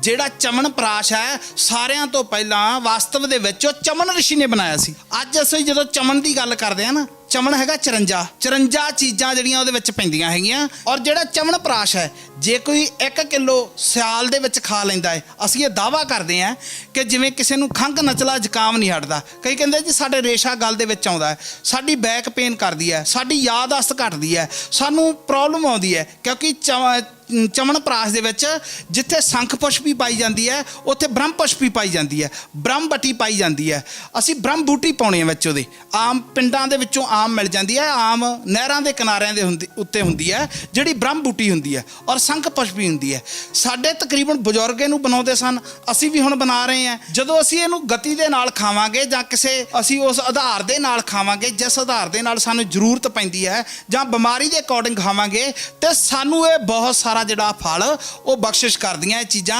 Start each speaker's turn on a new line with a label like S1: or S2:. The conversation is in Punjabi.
S1: ਜਿਹੜਾ ਚਮਨ ਪ੍ਰਾਸ਼ ਹੈ, ਸਾਰਿਆਂ ਤੋਂ ਪਹਿਲਾਂ ਵਾਸਤਵ ਦੇ ਵਿੱਚ ਉਹ ਚਮਨ ਰਿਸ਼ੀ ਨੇ ਬਣਾਇਆ ਸੀ। ਅੱਜ ਅਸੀਂ ਜਦੋਂ ਚਮਨ ਦੀ ਗੱਲ ਕਰਦੇ ਆ ਨਾ, ਚਮਨ ਹੈਗਾ 54 54 ਚੀਜ਼ਾਂ ਜਿਹੜੀਆਂ ਉਹਦੇ ਵਿੱਚ ਪੈਂਦੀਆਂ ਹੈਗੀਆਂ, ਔਰ ਜਿਹੜਾ ਚਮਨ ਪ੍ਰਾਸ਼ ਹੈ, ਜੇ ਕੋਈ 1 ਕਿਲੋ ਸਿਆਲ ਦੇ ਵਿੱਚ ਖਾ ਲੈਂਦਾ ਹੈ, ਅਸੀਂ ਇਹ ਦਾਵਾ ਕਰਦੇ ਹਾਂ ਕਿ ਜਿਵੇਂ ਕਿਸੇ ਨੂੰ ਖੰਘ ਨਚਲਾ ਜ਼ੁਕਾਮ ਨਹੀਂ ਹਟਦਾ। ਕਈ ਕਹਿੰਦੇ ਜੀ ਸਾਡੇ ਰੇਸ਼ਾ ਗਲ ਦੇ ਵਿੱਚ ਆਉਂਦਾ ਹੈ, ਸਾਡੀ ਬੈਕ ਪੇਨ ਕਰਦੀ ਹੈ, ਸਾਡੀ ਯਾਦਾਸ਼ਤ ਘਟਦੀ ਹੈ, ਸਾਨੂੰ ਪ੍ਰੋਬਲਮ ਆਉਂਦੀ ਹੈ, ਕਿਉਂਕਿ ਚਮ- ਚਮਨ ਪ੍ਰਾਸ਼ ਦੇ ਵਿੱਚ ਜਿੱਥੇ ਸੰਖ ਪੁਸ਼ਪੀ ਪਾਈ ਜਾਂਦੀ ਹੈ, ਉੱਥੇ ਬ੍ਰਹਮ ਪੁਸ਼ਪੀ ਪਾਈ ਜਾਂਦੀ ਹੈ। ਬ੍ਰਹਮ ਬਟੀ ਪਾਈ ਜਾਂਦੀ ਹੈ। ਅਸੀਂ ਬ੍ਰਹਮ ਬੂਟੀ ਪਾਉਣੇ ਆ ਵਿੱਚ ਉਹਦੇ। ਆਮ ਪਿੰਡਾਂ ਦੇ ਵਿੱਚੋਂ ਆਮ ਮਿਲ ਜਾਂਦੀ ਹੈ, ਆਮ ਨਹਿਰਾਂ ਦੇ ਕਿਨਾਰਿਆਂ ਦੇ ਹੁੰਦੀ, ਉੱਤੇ ਹੁੰਦੀ ਹੈ, ਜਿਹੜੀ ਬ੍ਰਹਮ ਬੂਟੀ ਹੁੰਦੀ ਹੈ ਔਰ ਸੰਖ ਪੁਸ਼ਪੀ ਹੁੰਦੀ ਹੈ। ਸਾਡੇ ਤਕਰੀਬਨ ਬਜ਼ੁਰਗ ਇਹਨੂੰ ਬਣਾਉਂਦੇ ਸਨ, ਅਸੀਂ ਵੀ ਹੁਣ ਬਣਾ ਰਹੇ ਹਾਂ। ਜਦੋਂ ਅਸੀਂ ਇਹਨੂੰ ਗਤੀ ਦੇ ਨਾਲ ਖਾਵਾਂਗੇ ਜਾਂ ਕਿਸੇ, ਅਸੀਂ ਉਸ ਆਧਾਰ ਦੇ ਨਾਲ ਖਾਵਾਂਗੇ, ਜਿਸ ਆਧਾਰ ਦੇ ਨਾਲ ਸਾਨੂੰ ਜ਼ਰੂਰਤ ਪੈਂਦੀ ਹੈ ਜਾਂ ਬਿਮਾਰੀ ਦੇ ਅਕੋਰਡਿੰਗ ਖਾਵਾਂਗੇ, ਤੇ ਸਾਨੂੰ ਇਹ ਬਹੁਤ ਸਾਰਾ ਸਾਰਾ ਜਿਹੜਾ ਫਲ ਉਹ ਬਖਸ਼ਿਸ਼ ਕਰਦੀਆਂ ਇਹ ਚੀਜ਼ਾਂ।